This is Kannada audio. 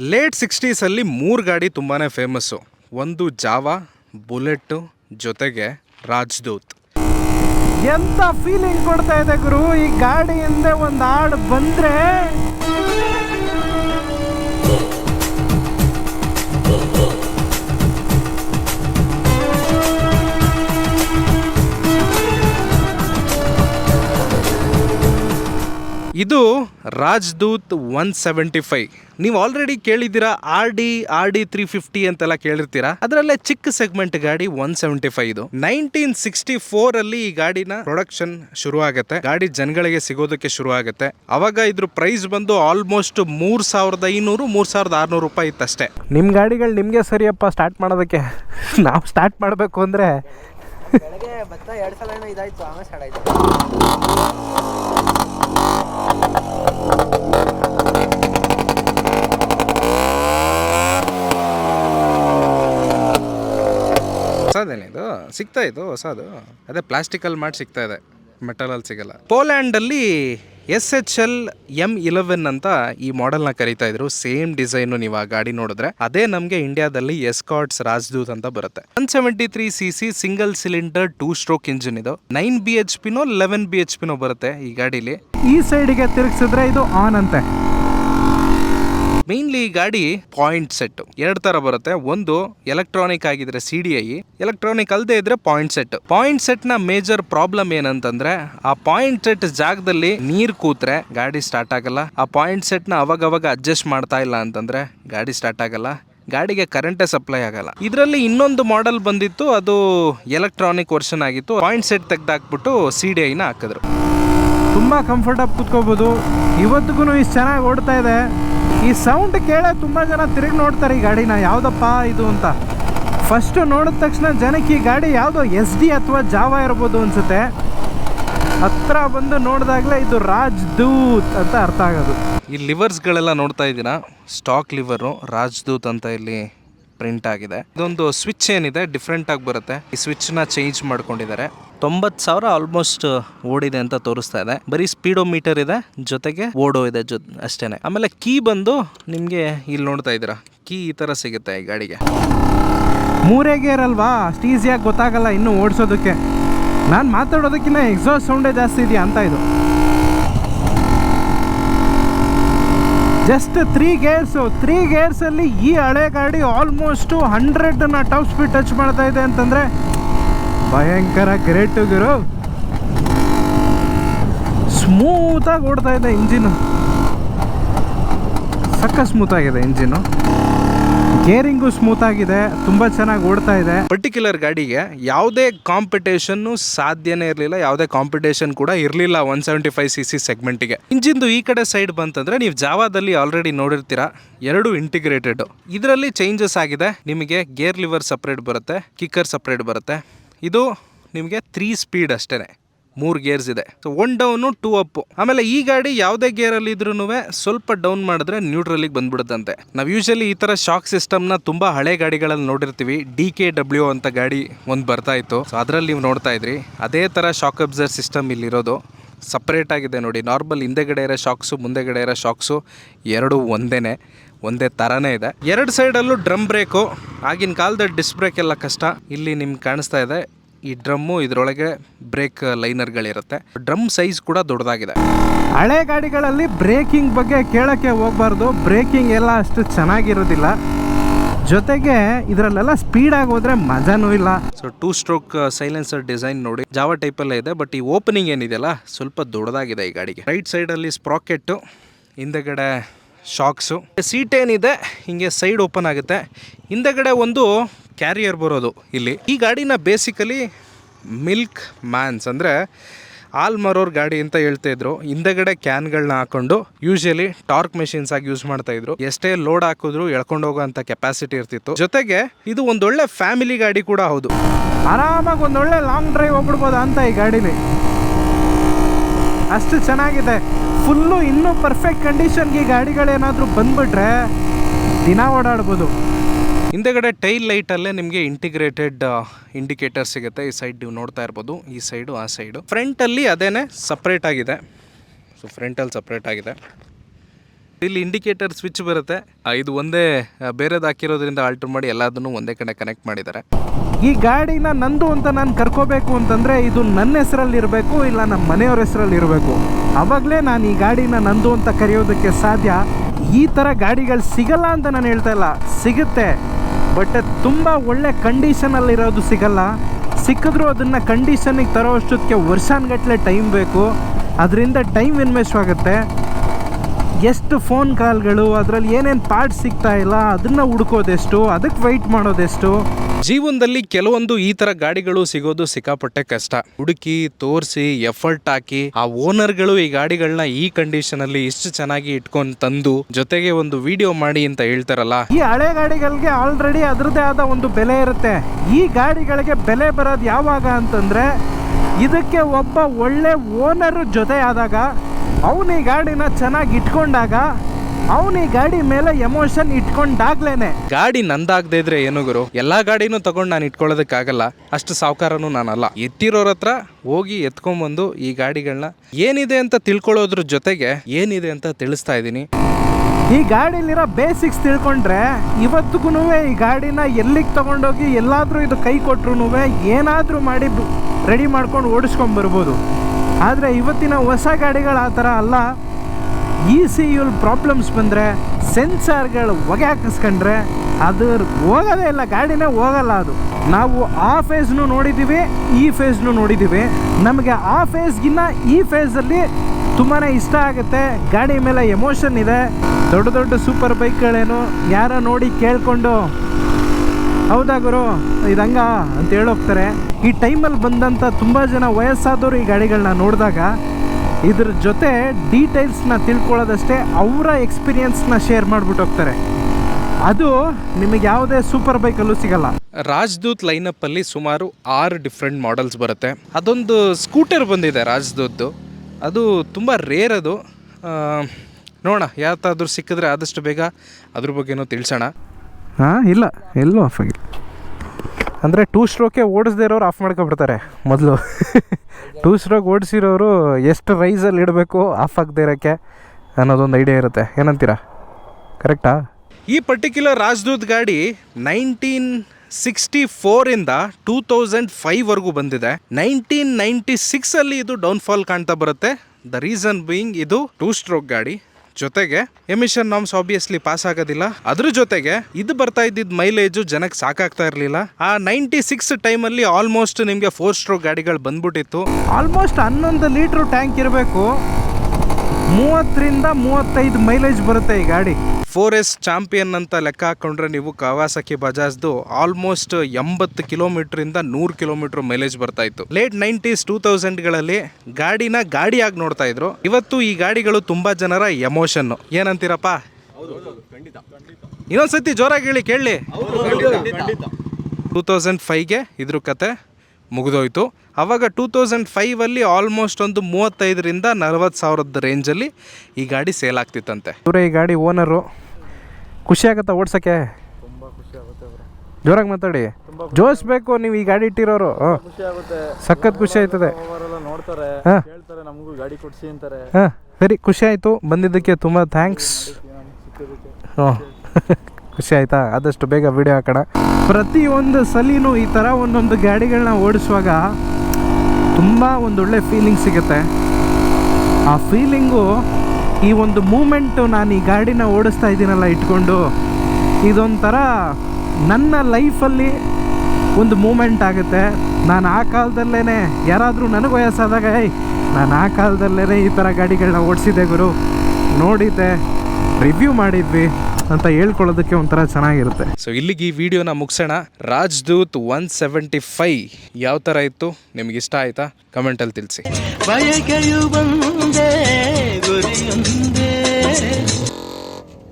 ಲೇಟ್ ಸಿಕ್ಸ್ಟೀಸಲ್ಲಿ ಮೂರು ಗಾಡಿ ತುಂಬಾ ಫೇಮಸ್ಸು ಒಂದು ಜಾವಾ ಬುಲೆಟ್ಟು ಜೊತೆಗೆ ರಾಜ್ದೂತ್. ಎಂತ ಫೀಲಿಂಗ್ ಕೊಡ್ತಾ ಇದೆ ಗುರು? ಈ ಗಾಡಿ ಹಿಂದೆ ಒಂದು ಹಾಡು ಬಂದ್ರೆ ರಾಜ್ದೂತ್ ಒನ್ ಸೆವೆಂಟಿ ಫೈವ್ ನೀವು ಆಲ್ರೆಡಿ ಕೇಳಿದ್ದೀರಾ R D R D three fifty ಅಂತೆಲ್ಲ ಕೇಳಿರ್ತೀರಾ? ಅದರಲ್ಲೇ ಚಿಕ್ಕ ಸೆಗ್ಮೆಂಟ್ ಗಾಡಿ ಒನ್ ಸೆವೆಂಟಿ ಫೈವ್ ಇದು. ನೈನ್ಟೀನ್ ಸಿಕ್ಸ್ಟಿ ಫೋರ್ ಅಲ್ಲಿ ಈ ಗಾಡಿನ ಪ್ರೊಡಕ್ಷನ್ ಶುರು ಆಗುತ್ತೆ ಗಾಡಿ ಜನಗಳಿಗೆ ಸಿಗೋದಕ್ಕೆ ಶುರು ಆಗುತ್ತೆ ಅವಾಗ ಇದ್ರ ಪ್ರೈಸ್ ಬಂದು ಆಲ್ಮೋಸ್ಟ್ ಮೂರ್ ಸಾವಿರದ ಐನೂರು ಮೂರ್ ಸಾವಿರದ ಆರ್ನೂರು ರೂಪಾಯಿ ಇತ್ತಷ್ಟೇ. ನಿಮ್ಮ ಗಾಡಿಗಳು ನಿಮಗೆ ಸರಿಯಪ್ಪ ಸ್ಟಾರ್ಟ್ ಮಾಡೋದಕ್ಕೆ ನಾವು ಸ್ಟಾರ್ಟ್ ಮಾಡಬೇಕು ಅಂದರೆ ಬೆಳಗ್ಗೆ ಬತ್ತ ಎರಡು ಸಲ ಇದಾಯಿತು ಇದಾಯ್ತು ಆಮೇಲೆ ಸ್ಟಾರ್ಟ್ ಆಯ್ತು ಹೊಸದೇನೆ ಇದು ಸಿಗ್ತಾ ಇದು ಹೊಸದು ಅದೇ. ಪ್ಲಾಸ್ಟಿಕಲ್ಲಿ ಮಾಡಿ ಸಿಗ್ತಾ ಇದೆ ಮೆಟಲಲ್ಲಿ ಸಿಗಲ್ಲ. ಪೋಲ್ಯಾಂಡಲ್ಲಿ S H L M eleven ಅಂತ ಈ ಮಾಡೆಲ್ನ ಕರಿತಾ ಇದ್ರು. ಸೇಮ್ ಡಿಸೈನು ನೀವು ಆ ಗಾಡಿ ನೋಡಿದ್ರೆ. ಅದೇ ನಮಗೆ ಇಂಡಿಯಾದಲ್ಲಿ ಎಸ್ಕಾಟ್ಸ್ ರಾಜದೂತ್ ಅಂತ ಬರುತ್ತೆ. One seventy three C C single cylinder two stroke engine ಇದು. ನೈನ್ ಬಿ ಎಚ್ ಪಿನೋ ಲೆವೆನ್ ಬಿ ಎಚ್ ಪಿನೋ ಬರುತ್ತೆ ಈ ಗಾಡೀಲಿ. ಈ ಸೈಡಿಗೆ ತಿರುಗಿಸಿದ್ರೆ ಇದು ಆನ್ ಅಂತೆ. ಮೇನ್ಲಿ ಈ ಗಾಡಿ ಪಾಯಿಂಟ್ ಸೆಟ್ ಎರಡ್ ತರ ಬರುತ್ತೆ. ಒಂದು ಎಲೆಕ್ಟ್ರಾನಿಕ್ ಆಗಿದ್ರೆ ಸಿ ಡಿ ಐ ಎಲೆಕ್ಟ್ರಾನಿಕ್ ಅಲ್ಲದೆ ಇದ್ರೆ ಪಾಯಿಂಟ್ ಸೆಟ್ ಪಾಯಿಂಟ್ ಸೆಟ್ನ ಮೇಜರ್ ಪ್ರಾಬ್ಲಮ್ ಏನಂತಂದ್ರೆ, ಆ ಪಾಯಿಂಟ್ ಸೆಟ್ ಜಾಗದಲ್ಲಿ ನೀರ್ ಕೂತ್ರೆ ಗಾಡಿ ಸ್ಟಾರ್ಟ್ ಆಗಲ್ಲ. ಆ ಪಾಯಿಂಟ್ ಸೆಟ್ನ ಅವಾಗ ಅವಾಗ ಅಡ್ಜಸ್ಟ್ ಮಾಡ್ತಾ ಇಲ್ಲ ಅಂತಂದ್ರೆ ಗಾಡಿ ಸ್ಟಾರ್ಟ್ ಆಗಲ್ಲ. ಗಾಡಿಗೆ ಕರೆಂಟೇ ಸಪ್ಲೈ ಆಗಲ್ಲ. ಇದರಲ್ಲಿ ಇನ್ನೊಂದು ಮಾಡೆಲ್ ಬಂದಿತ್ತು. ಅದು ಎಲೆಕ್ಟ್ರಾನಿಕ್ ವರ್ಷನ್ ಆಗಿತ್ತು. ಪಾಯಿಂಟ್ ಸೆಟ್ ತೆಗ್ದಾಕ್ಬಿಟ್ಟು ಸಿ ಡಿ ಐನ ಹಾಕಿದ್ರು. ತುಂಬ ಕಂಫರ್ಟಾಗಿ ಕೂತ್ಕೋಬೋದು. ಇವತ್ತಿಗೂ ಇಷ್ಟು ಚೆನ್ನಾಗಿ ಓಡ್ತಾ ಇದೆ. ಈ ಸೌಂಡ್ ಕೇಳೇ ತುಂಬ ಜನ ತಿರುಗಿ ನೋಡ್ತಾರೆ ಈ ಗಾಡಿನ. ಯಾವುದಪ್ಪ ಇದು ಅಂತ. ಫಸ್ಟು ನೋಡಿದ ತಕ್ಷಣ ಜನಕ್ಕೆ ಈ ಗಾಡಿ ಯಾವುದೋ ಎಸ್ ಡಿ ಅಥವಾ ಜಾವ ಇರ್ಬೋದು ಅನಿಸುತ್ತೆ. ಹತ್ರ ಬಂದು ನೋಡಿದಾಗಲೇ ಇದು ರಾಜ್ ದೂತ್ ಅಂತ ಅರ್ಥ ಆಗೋದು. ಈ ಲಿವರ್ಸ್ಗಳೆಲ್ಲ ನೋಡ್ತಾ ಇದ್ದೀರಾ? ಸ್ಟಾಕ್ ಲಿವರು ರಾಜ್ದೂತ್ ಅಂತ ಇಲ್ಲಿ ಪ್ರಿಂಟ್ ಆಗಿದೆ. ಇದೊಂದು ಸ್ವಿಚ್ ಏನಿದೆ ಡಿಫ್ರೆಂಟ್ ಆಗಿ ಬರುತ್ತೆ. ಈ ಸ್ವಿಚ್ನ ಚೇಂಜ್ ಮಾಡ್ಕೊಂಡಿದ್ದಾರೆ. ತೊಂಬತ್ತು ಸಾವಿರ ಆಲ್ಮೋಸ್ಟ್ ಓಡಿದೆ ಅಂತ ತೋರಿಸ್ತಾ ಇದೆ. ಬರೀ ಸ್ಪೀಡೋ ಮೀಟರ್ ಇದೆ, ಜೊತೆಗೆ ಓಡೋ ಇದೆ ಜೊ, ಅಷ್ಟೇನೆ. ಆಮೇಲೆ ಕೀ ಬಂದು ನಿಮಗೆ ಇಲ್ಲಿ ನೋಡ್ತಾ ಇದ್ದೀರಾ. ಕೀ ಈ ಥರ ಸಿಗುತ್ತೆ ಈ ಗಾಡಿಗೆ. ಮೂರೇ ಗೇರ್ ಅಲ್ವಾ? ಅಷ್ಟು ಈಸಿಯಾಗಿ ಗೊತ್ತಾಗಲ್ಲ ಇನ್ನು ಓಡಿಸೋದಕ್ಕೆ. ನಾನು ಮಾತಾಡೋದಕ್ಕಿಂತ ಎಕ್ಸಾಸ್ಟ್ ಸೌಂಡೇ ಜಾಸ್ತಿ ಇದೆಯಾ ಅಂತ ಇದು. ಜಸ್ಟ್ ತ್ರೀ ಗೇರ್ಸು ತ್ರೀ ಗೇರ್ಸಲ್ಲಿ ಈ ಹಳೆ ಗಾಡಿ ಆಲ್ಮೋಸ್ಟು ಹಂಡ್ರೆಡ್ನ ಟಾಪ್ ಸ್ಪೀಡ್ ಟಚ್ ಮಾಡ್ತಾ ಇದೆ ಅಂತಂದರೆ ಭಯಂಕರ ಗ್ರೇಟು ಗುರು. ಸ್ಮೂತಾಗಿ ಓಡ್ತಾ ಇದೆ ಇಂಜಿನು ಸಕ್ಕ ಸ್ಮೂತ್ ಆಗಿದೆ ಇಂಜಿನು ಗೇರಿಂಗು ಸ್ಮೂತ್ ಆಗಿದೆ, ತುಂಬ ಚೆನ್ನಾಗಿ ಓಡ್ತಾ ಇದೆ. ಪರ್ಟಿಕ್ಯುಲರ್ ಗಾಡಿಗೆ ಯಾವುದೇ ಕಾಂಪಿಟೇಷನ್ ಸಾಧ್ಯನೇ ಇರಲಿಲ್ಲ, ಯಾವುದೇ ಕಾಂಪಿಟೇಷನ್ ಕೂಡ ಇರಲಿಲ್ಲ one seventy five C C ಸೆಗ್ಮೆಂಟಿಗೆ ಇಂಜಿನ್ದು ಈ ಕಡೆ ಸೈಡ್ ಬಂತಂದ್ರೆ ನೀವು ಜಾವಾದಲ್ಲಿ ಆಲ್ರೆಡಿ ನೋಡಿರ್ತೀರಾ, ಎರಡು ಇಂಟಿಗ್ರೇಟೆಡ್ ಇದರಲ್ಲಿ ಚೇಂಜಸ್ ಆಗಿದೆ, ನಿಮಗೆ ಗೇರ್ ಲಿವರ್ ಸಪ್ರೇಟ್ ಬರುತ್ತೆ ಕಿಕ್ಕರ್ ಸಪ್ರೇಟ್ ಬರುತ್ತೆ. ಇದು ನಿಮಗೆ ತ್ರೀ ಸ್ಪೀಡ್ ಅಷ್ಟೇ ಮೂರು ಗೇರ್ಸ್ ಇದೆ. So one down two up ಆಮೇಲೆ ಈ ಗಾಡಿ ಯಾವುದೇ ಗೇರಲ್ಲಿ ಇದ್ರೂ ಸ್ವಲ್ಪ ಡೌನ್ ಮಾಡಿದ್ರೆ ನ್ಯೂಟ್ರಲಿಗೆ ಬಂದ್ಬಿಡುತ್ತಂತೆ. ನಾವು ಯೂಶಲಿ ಈ ಥರ ಶಾಕ್ ಸಿಸ್ಟಮ್ನ ತುಂಬ ಹಳೆ ಗಾಡಿಗಳಲ್ಲಿ ನೋಡಿರ್ತೀವಿ. ಡಿ ಕೆ ಡಬ್ಲ್ಯೂ ಅಂತ ಗಾಡಿ ಒಂದು ಬರ್ತಾ ಇತ್ತು. ಸೊ ಅದರಲ್ಲಿ ನೀವು ನೋಡ್ತಾ ಇದ್ರಿ. ಅದೇ ಥರ ಶಾಕ್ ಅಬ್ಸರ್ ಸಿಸ್ಟಮ್ ಇಲ್ಲಿರೋದು ಸಪ್ರೇಟ್ ಆಗಿದೆ ನೋಡಿ. ನಾರ್ಮಲ್ ಹಿಂದೆಗಡೆ ಇರೋ ಶಾಕ್ಸು ಮುಂದೆಗಡೆ ಇರೋ ಶಾಕ್ಸು ಎರಡು ಒಂದೇ ಒಂದೇ ಥರನೇ ಇದೆ. ಎರಡು ಸೈಡಲ್ಲೂ ಡ್ರಮ್ ಬ್ರೇಕು ಆಗಿನ ಕಾಲದ ಡಿಸ್ ಬ್ರೇಕ್ ಎಲ್ಲ ಕಷ್ಟ. ಇಲ್ಲಿ ನಿಮ್ಗೆ ಕಾಣಿಸ್ತಾ ಇದೆ. ಈ ಡ್ರಮ್ಮು ಇದರೊಳಗೆ ಬ್ರೇಕ್ ಲೈನರ್ಗಳಿರುತ್ತೆ. ಡ್ರಮ್ ಸೈಜ್ ಕೂಡ ದೊಡ್ಡದಾಗಿದೆ. ಹಳೆ ಗಾಡಿಗಳಲ್ಲಿ ಬ್ರೇಕಿಂಗ್ ಬಗ್ಗೆ ಕೇಳೋಕ್ಕೆ ಹೋಗ್ಬಾರ್ದು. ಬ್ರೇಕಿಂಗ್ ಎಲ್ಲ ಅಷ್ಟು ಚೆನ್ನಾಗಿರೋದಿಲ್ಲ. ಜೊತೆಗೆ ಇದರಲ್ಲೆಲ್ಲ ಸ್ಪೀಡಾಗಿ ಹೋದ್ರೆ ಮಜಾನೂ ಇಲ್ಲ. So two stroke silencer design ನೋಡಿ. ಜಾವ ಟೈಪಲ್ಲೇ ಇದೆ ಬಟ್ ಈ ಓಪನಿಂಗ್ ಏನಿದೆಯಲ್ಲ ಸ್ವಲ್ಪ ದೊಡ್ಡದಾಗಿದೆ ಈ ಗಾಡಿಗೆ. ರೈಟ್ ಸೈಡಲ್ಲಿ ಸ್ಪ್ರಾಕೆಟ್ಟು ಹಿಂದೆಗಡೆ ಶಾಕ್ಸು ಸೀಟ್ ಏನಿದೆ ಹಿಂಗೆ ಸೈಡ್ ಓಪನ್ ಆಗುತ್ತೆ. ಹಿಂದೆಗಡೆ ಒಂದು ಕ್ಯಾರಿಯರ್ ಬರೋದು ಇಲ್ಲಿ. ಈ ಗಾಡಿನ ಬೇಸಿಕಲಿ ಮಿಲ್ಕ್ ಮ್ಯಾನ್ಸ್ ಅಂದರೆ ಆಲ್ಮರೋರ್ ಮರೋರ್ ಗಾಡಿ ಅಂತ ಹೇಳ್ತಾ ಇದ್ರು. ಹಿಂದೆಗಡೆ ಕ್ಯಾನ್ಗಳನ್ನ ಹಾಕೊಂಡು ಯೂಶಲಿ ಟಾರ್ಕ್ ಮೆಷಿನ್ಸ್ ಆಗಿ ಯೂಸ್ ಮಾಡ್ತಾ ಇದ್ರು. ಎಷ್ಟೇ ಲೋಡ್ ಹಾಕಿದ್ರು ಎಳ್ಕೊಂಡು ಹೋಗೋಂಥ ಕೆಪಾಸಿಟಿ ಇರ್ತಿತ್ತು. ಜೊತೆಗೆ ಇದು ಒಂದೊಳ್ಳೆ ಫ್ಯಾಮಿಲಿ ಗಾಡಿ ಕೂಡ ಹೌದು. ಆರಾಮಾಗಿ ಒಂದೊಳ್ಳೆ ಲಾಂಗ್ ಡ್ರೈವ್ ಹೋಗ್ಬಿಡ್ಬೋದಾ ಅಂತ ಈ ಗಾಡಿಲಿ. ಅಷ್ಟು ಚೆನ್ನಾಗಿದೆ. ಫುಲ್ಲು ಇನ್ನೂ ಪರ್ಫೆಕ್ಟ್ ಕಂಡೀಷನ್ಗೆ ಗಾಡಿಗಳೇನಾದರೂ ಬಂದ್ಬಿಟ್ರೆ ದಿನ ಓಡಾಡ್ಬೋದು. ಹಿಂದೆಗಡೆ ಟೈಲ್ ಲೈಟಲ್ಲೇ ನಿಮಗೆ ಇಂಟಿಗ್ರೇಟೆಡ್ ಇಂಡಿಕೇಟರ್ ಸಿಗುತ್ತೆ. ಈ ಸೈಡ್ ನೀವು ನೋಡ್ತಾ ಇರ್ಬೋದು. ಈ ಸೈಡು ಆ ಸೈಡು ಫ್ರಂಟಲ್ಲಿ ಅದೇನೇ ಸಪ್ರೇಟ್ ಆಗಿದೆ. ಸೊ ಫ್ರಂಟಲ್ಲಿ ಸಪ್ರೇಟ್ ಆಗಿದೆ. ಇಲ್ಲಿ ಇಂಡಿಕೇಟರ್ ಸ್ವಿಚ್ ಬರುತ್ತೆ. ಇದು ಒಂದೇ ಬೇರೆದು ಹಾಕಿರೋದ್ರಿಂದ ಆಲ್ಟರ್ ಮಾಡಿ ಎಲ್ಲದನ್ನು ಒಂದೇ ಕಡೆ ಕನೆಕ್ಟ್ ಮಾಡಿದ್ದಾರೆ. ಈ ಗಾಡಿನ ನಂದು ಅಂತ ನಾನು ಕರ್ಕೋಬೇಕು ಅಂತಂದರೆ ಇದು ನನ್ನ ಹೆಸರಲ್ಲಿ ಇರಬೇಕು, ಇಲ್ಲ ನಮ್ಮ ಮನೆಯವ್ರ ಹೆಸರಲ್ಲಿ ಇರಬೇಕು. ಆವಾಗಲೇ ನಾನು ಈ ಗಾಡಿನ ನಂದು ಅಂತ ಕರೆಯೋದಕ್ಕೆ ಸಾಧ್ಯ. ಈ ಥರ ಗಾಡಿಗಳು ಸಿಗಲ್ಲ ಅಂತ ನಾನು ಹೇಳ್ತಾ ಇಲ್ಲ. ಸಿಗುತ್ತೆ. ಬಟ್ ತುಂಬ ಒಳ್ಳೆ ಕಂಡೀಷನಲ್ಲಿರೋದು ಸಿಗಲ್ಲ. ಸಿಕ್ಕಿದ್ರೂ ಅದನ್ನು ಕಂಡೀಷನಿಗೆ ತರೋ ಅಷ್ಟೊತ್ತಿಗೆ ವರ್ಷಾನ್ಗಟ್ಟಲೆ ಟೈಮ್ ಬೇಕು. ಅದರಿಂದ ಟೈಮ್ ಇನ್ವೆಸ್ಟ್ ಆಗುತ್ತೆ. ಎಷ್ಟು ಫೋನ್ ಕಾಲ್ಗಳು ಅದರಲ್ಲಿ ಏನೇನು ಪಾರ್ಟ್ಸ್ ಸಿಗ್ತಾ ಇಲ್ಲ, ಅದನ್ನು ಹುಡ್ಕೋದೆಷ್ಟು ಅದಕ್ಕೆ ವೆಯ್ಟ್ ಮಾಡೋದೆಷ್ಟು. ಜೀವನದಲ್ಲಿ ಕೆಲವೊಂದು ಈ ತರ ಗಾಡಿಗಳು ಸಿಗೋದು ಸಿಕ್ಕಾಪಟ್ಟೆ ಕಷ್ಟ. ಹುಡುಕಿ, ತೋರಿಸಿ, ಎಫರ್ಟ್ ಹಾಕಿ ಆ ಓನರ್ಗಳು ಈ ಗಾಡಿಗಳನ್ನ ಈ ಕಂಡೀಷನ್ ಅಲ್ಲಿ ಇಷ್ಟು ಚೆನ್ನಾಗಿ ಇಟ್ಕೊಂಡು ತಂದು ಜೊತೆಗೆ ಒಂದು ವಿಡಿಯೋ ಮಾಡಿ ಅಂತ ಹೇಳ್ತಾರಲ್ಲ. ಈ ಹಳೆ ಗಾಡಿಗಳಿಗೆ ಆಲ್ರೆಡಿ ಅದರದೇ ಆದ ಒಂದು ಬೆಲೆ ಇರುತ್ತೆ. ಈ ಗಾಡಿಗಳಿಗೆ ಬೆಲೆ ಬರೋದು ಯಾವಾಗ ಅಂತಂದ್ರೆ ಇದಕ್ಕೆ ಒಬ್ಬ ಒಳ್ಳೆ ಓನರ್ ಜೊತೆ ಆದಾಗ ಅವನು ಈ ಗಾಡಿನ ಚೆನ್ನಾಗಿ ಇಟ್ಕೊಂಡಾಗ ಅವನು ಈ ಗಾಡಿ ಮೇಲೆ ಎಮೋಷನ್ ಇಟ್ಕೊಂಡಾಗ್ಲೇನೆ. ಗಾಡಿ ನಂದಾಗದೆ ಇದ್ರೆ ಏನು ಗುರು? ಎಲ್ಲಾ ಗಾಡಿನೂ ತಗೊಂಡು ನಾನು ಇಟ್ಕೊಳ್ಳೋದಕ್ಕಾಗಲ್ಲ. ಅಷ್ಟು ಸಾವುಕಾರನು ನಾನಲ್ಲ. ಎತ್ತಿರೋರ ಹತ್ರ ಹೋಗಿ ಎತ್ಕೊಂಡ್ಬಂದು ಈ ಗಾಡಿಗಳನ್ನ ಏನಿದೆ ಅಂತ ತಿಳ್ಕೊಳ್ಳೋದ್ರ ಜೊತೆಗೆ ಏನಿದೆ ಅಂತ ತಿಳಿಸ್ತಾ ಇದ್ದೀನಿ. ಈ ಗಾಡಿಲಿರೋ ಬೇಸಿಕ್ಸ್ ತಿಳ್ಕೊಂಡ್ರೆ ಇವತ್ತಿಗೂ ಈ ಗಾಡಿನ ಎಲ್ಲಿಗೆ ತಗೊಂಡೋಗಿ ಎಲ್ಲಾದರೂ ಇದು ಕೈ ಕೊಟ್ರು ಏನಾದರೂ ಮಾಡಿ ರೆಡಿ ಮಾಡ್ಕೊಂಡು ಓಡಿಸ್ಕೊಂಡ್ ಬರ್ಬೋದು ಆದರೆ ಇವತ್ತಿನ ಹೊಸ ಗಾಡಿಗಳು ಆ ಥರ ಅಲ್ಲ. ಇ ಸಿ ಯುಲ್ ಪ್ರಾಬ್ಲಮ್ಸ್ ಬಂದರೆ ಸೆನ್ಸಾರ್ಗಳು ಹೊಗೆ ಹಾಕಿಸ್ಕೊಂಡ್ರೆ ಅದು ಹೋಗೋದೇ ಇಲ್ಲ, ಗಾಡಿನೇ ಹೋಗಲ್ಲ ಅದು. ನಾವು ಆ ಫೇಸ್ನು ನೋಡಿದ್ದೀವಿ ಈ ಫೇಸ್ನು ನೋಡಿದ್ದೀವಿ ನಮಗೆ ಆ ಫೇಸ್ಗಿನ್ನ ಈ ಫೇಸಲ್ಲಿ ತುಂಬಾ ಇಷ್ಟ ಆಗುತ್ತೆ. ಗಾಡಿ ಮೇಲೆ ಎಮೋಷನ್ ಇದೆ. ದೊಡ್ಡ ದೊಡ್ಡ ಸೂಪರ್ ಬೈಕ್ಗಳೇನು ಯಾರೋ ನೋಡಿ ಕೇಳಿಕೊಂಡು, ಹೌದಾ ಗುರು? ಇದಂಗ ಅಂತ ಹೇಳೋಗ್ತಾರೆ ಈ ಟೈಮಲ್ಲಿ ಬಂದಂಥ ತುಂಬ ಜನ ವಯಸ್ಸಾದವರು ಈ ಗಾಡಿಗಳನ್ನ ನೋಡಿದಾಗ ಇದ್ರ ಜೊತೆ ಡೀಟೇಲ್ಸ್ನ ತಿಳ್ಕೊಳ್ಳೋದಷ್ಟೇ ಅವರ ಎಕ್ಸ್ಪೀರಿಯನ್ಸ್ನ ಶೇರ್ ಮಾಡ್ಬಿಟ್ಟು ಹೋಗ್ತಾರೆ. ಅದು ನಿಮಗೆ ಯಾವುದೇ ಸೂಪರ್ ಬೈಕಲ್ಲೂ ಸಿಗಲ್ಲ. ರಾಜ್ದೂತ್ ಲೈನಪ್ ಅಲ್ಲಿ ಸುಮಾರು ಆರು ಡಿಫ್ರೆಂಟ್ ಮಾಡೆಲ್ಸ್ ಬರುತ್ತೆ. ಅದೊಂದು ಸ್ಕೂಟರ್ ಬಂದಿದೆ ರಾಜ್ದೂತ್ದು. ಅದು ತುಂಬ ರೇರ್ ಅದು. ನೋಡಣ ನೋಡೋಣ ಯಾವತ್ತಾದ್ರೂ ಸಿಕ್ಕಿದ್ರೆ ಆದಷ್ಟು ಬೇಗ ಅದ್ರ ಬಗ್ಗೆನೂ ತಿಳಿಸೋಣ. ಹಾಂ ಇಲ್ಲ ಎಲ್ಲೂ ಆಫ್ ಆಗಿಲ್ಲ ಅಂದರೆ ಟೂ ಸ್ಟ್ರೋಕೆ ಓಡಿಸ್ದೇ ಇರೋರು ಆಫ್ ಮಾಡ್ಕೊಬಿಡ್ತಾರೆ ಮೊದಲು. ಟೂ ಸ್ಟ್ರೋಕ್ ಓಡಿಸಿರೋರು ಎಷ್ಟು ರೈಸಲ್ಲಿ ಇಡಬೇಕು ಆಫ್ ಆಗದೆ ಇರೋಕ್ಕೆ ಅನ್ನೋದೊಂದು ಐಡಿಯಾ ಇರುತ್ತೆ. ಏನಂತೀರಾ? ಕರೆಕ್ಟಾ ಈ ಪರ್ಟಿಕ್ಯುಲರ್ ರಾಜದೂತ್ ಗಾಡಿ ನೈನ್ಟೀನ್ ಸಿಕ್ಸ್ಟಿ ಫೋರಿಂದ ಟೂ ತೌಸಂಡ್ ಫೈವ್ವರೆಗೂ ಬಂದಿದೆ. ನೈನ್ಟೀನ್ ನೈಂಟಿ ಸಿಕ್ಸಲ್ಲಿ ಇದು ಡೌನ್ಫಾಲ್ ಕಾಣ್ತಾ ಬರುತ್ತೆ. ದ ರೀಸನ್ ಬೀಯಿಂಗ್ ಇದು ಟೂ ಸ್ಟ್ರೋಕ್ ಗಾಡಿ. ಜೊತೆಗೆ ಎಮಿಷನ್ ನಾಮ್ಸ್ ಆಬ್ವಿಯಸ್ಲಿ ಪಾಸ್ ಆಗೋದಿಲ್ಲ. ಅದ್ರ ಜೊತೆಗೆ ಇದು ಬರ್ತಾ ಇದ್ದಿದ್ದ ಮೈಲೇಜು ಜನಕ್ಕೆ ಸಾಕಾಗ್ತಾ ಇರಲಿಲ್ಲ. ಆ ನೈಂಟಿ ಸಿಕ್ಸ್ ಟೈಮಲ್ಲಿ ಆಲ್ಮೋಸ್ಟ್ ನಿಮಗೆ ಫೋರ್ ಸ್ಟ್ರೋಕ್ ಗಾಡಿಗಳು ಬಂದ್ಬಿಟ್ಟಿತ್ತು. ಆಲ್ಮೋಸ್ಟ್ ಹನ್ನೊಂದು ಲೀಟ್ರು ಟ್ಯಾಂಕ್ ಇರಬೇಕು. ಮೂವತ್ತರಿಂದ ಮೂವತ್ತೈದು ಮೈಲೇಜ್ ಬರುತ್ತೆ ಈ ಗಾಡಿ. ಫೋರ್ ಎಸ್ ಚಾಂಪಿಯನ್ ಅಂತ ಲೆಕ್ಕ ಹಾಕೊಂಡ್ರೆ ನೀವು ಕವಾಸಕಿ ಬಜಾಜ್ದು ಆಲ್ಮೋಸ್ಟ್ ಎಂಬತ್ತು ಕಿಲೋಮೀಟ್ರಿಂದ ನೂರು ಕಿಲೋಮೀಟರ್ ಮೈಲೇಜ್ ಬರ್ತಾ ಇತ್ತು. ಲೇಟ್ ನೈಂಟೀಸ್ ಟೂ ತೌಸಂಡ್ಗಳಲ್ಲಿ ಗಾಡಿನ ಗಾಡಿಯಾಗಿ ನೋಡ್ತಾ ಇದ್ರು. ಇವತ್ತು ಈ ಗಾಡಿಗಳು ತುಂಬಾ ಜನರ ಎಮೋಷನ್ ಏನಂತೀರಪ್ಪ? ಇನ್ನೊಂದ್ಸತಿ ಜೋರಾಗಿ ಹೇಳಿ ಕೇಳಿ. ಟೂ ತೌಸಂಡ್ ಫೈವ್ಗೆ ಇದ್ರ ಕತೆ. ಮುಗಿದೋಯ್ತು. ಆವಾಗ ಟೂ ತೌಸಂಡ್ ಫೈವಲ್ಲಿ ಆಲ್ಮೋಸ್ಟ್ ಒಂದು ಮೂವತ್ತೈದರಿಂದ ನಲವತ್ತು ಸಾವಿರದ ರೇಂಜಲ್ಲಿ ಈ ಗಾಡಿ ಸೇಲ್ ಆಗ್ತಿತ್ತಂತೆ. ಇವರೇ ಈ ಗಾಡಿ ಓನರು ಖುಷಿ ಆಗುತ್ತಾ ಓಡ್ಸೋಕ್ಕೆ? ಜೋರಾಗಿ ಮಾತಾಡಿ. ಜೋಸ್ಬೇಕು ನೀವು ಈ ಗಾಡಿ ಇಟ್ಟಿರೋರು. ಹಾಂ. ಖುಷಿ ಆಗುತ್ತೆ. ಸಖತ್ ಖುಷಿ ಆಯ್ತದೆ. ಅವರೆಲ್ಲ ನೋಡ್ತಾರೆ ಹಾ. ನಮಗೂ ಗಾಡಿ ಕೊಡ್ಸಿ ಅಂತಾರೆ. ಹಾಂ. ಸರಿ ಖುಷಿ ಆಯಿತು. ಬಂದಿದ್ದಕ್ಕೆ ತುಂಬ ಥ್ಯಾಂಕ್ಸ್ ಹ್ಞೂ ಖುಷಿ ಆಯ್ತಾ? ಆದಷ್ಟು ಬೇಗ ವಿಡಿಯೋ ಹಾಕೋಣ. ಪ್ರತಿಯೊಂದು ಸಲಿನೂ ಈ ಥರ ಒಂದೊಂದು ಗಾಡಿಗಳನ್ನ ಓಡಿಸುವಾಗ ತುಂಬ ಒಂದೊಳ್ಳೆ ಫೀಲಿಂಗ್ ಸಿಗುತ್ತೆ. ಆ ಫೀಲಿಂಗು ಈ ಒಂದು ಮೂಮೆಂಟು ನಾನು ಈ ಗಾಡಿನ ಓಡಿಸ್ತಾ ಇದ್ದೀನಲ್ಲ ಇಟ್ಕೊಂಡು, ಇದೊಂಥರ ನನ್ನ ಲೈಫಲ್ಲಿ ಒಂದು ಮೂಮೆಂಟ್ ಆಗುತ್ತೆ. ನಾನು ಆ ಕಾಲದಲ್ಲೇ ಯಾರಾದರೂ ನನಗೆ ವಯಸ್ಸಾದಾಗ, ಏಯ್, ನಾನು ಆ ಕಾಲದಲ್ಲೇ ಈ ಥರ ಗಾಡಿಗಳನ್ನ ಓಡಿಸಿದ್ದೆ ಗುರು. ನೋಡಿದ್ದೆ ರಿವ್ಯೂ ಮಾಡಿದ್ವಿ. ಅಂತ ಹೇಳ್ಕೊಳ್ಳೋದಕ್ಕೆ ಒಂಥರ ಚೆನ್ನಾಗಿರುತ್ತೆ. ಸೊ ಇಲ್ಲಿಗೆ ಈ ವಿಡಿಯೋನ ಮುಗಿಸೋಣ. ರಾಜ್ದೂತ್ ಒನ್ ಸೆವೆಂಟಿ ಫೈ ಯಾವ ಥರ ಇತ್ತು? ನಿಮ್ಗೆ ಇಷ್ಟ ಆಯ್ತಾ? ಕಮೆಂಟಲ್ಲಿ ತಿಳಿಸಿ.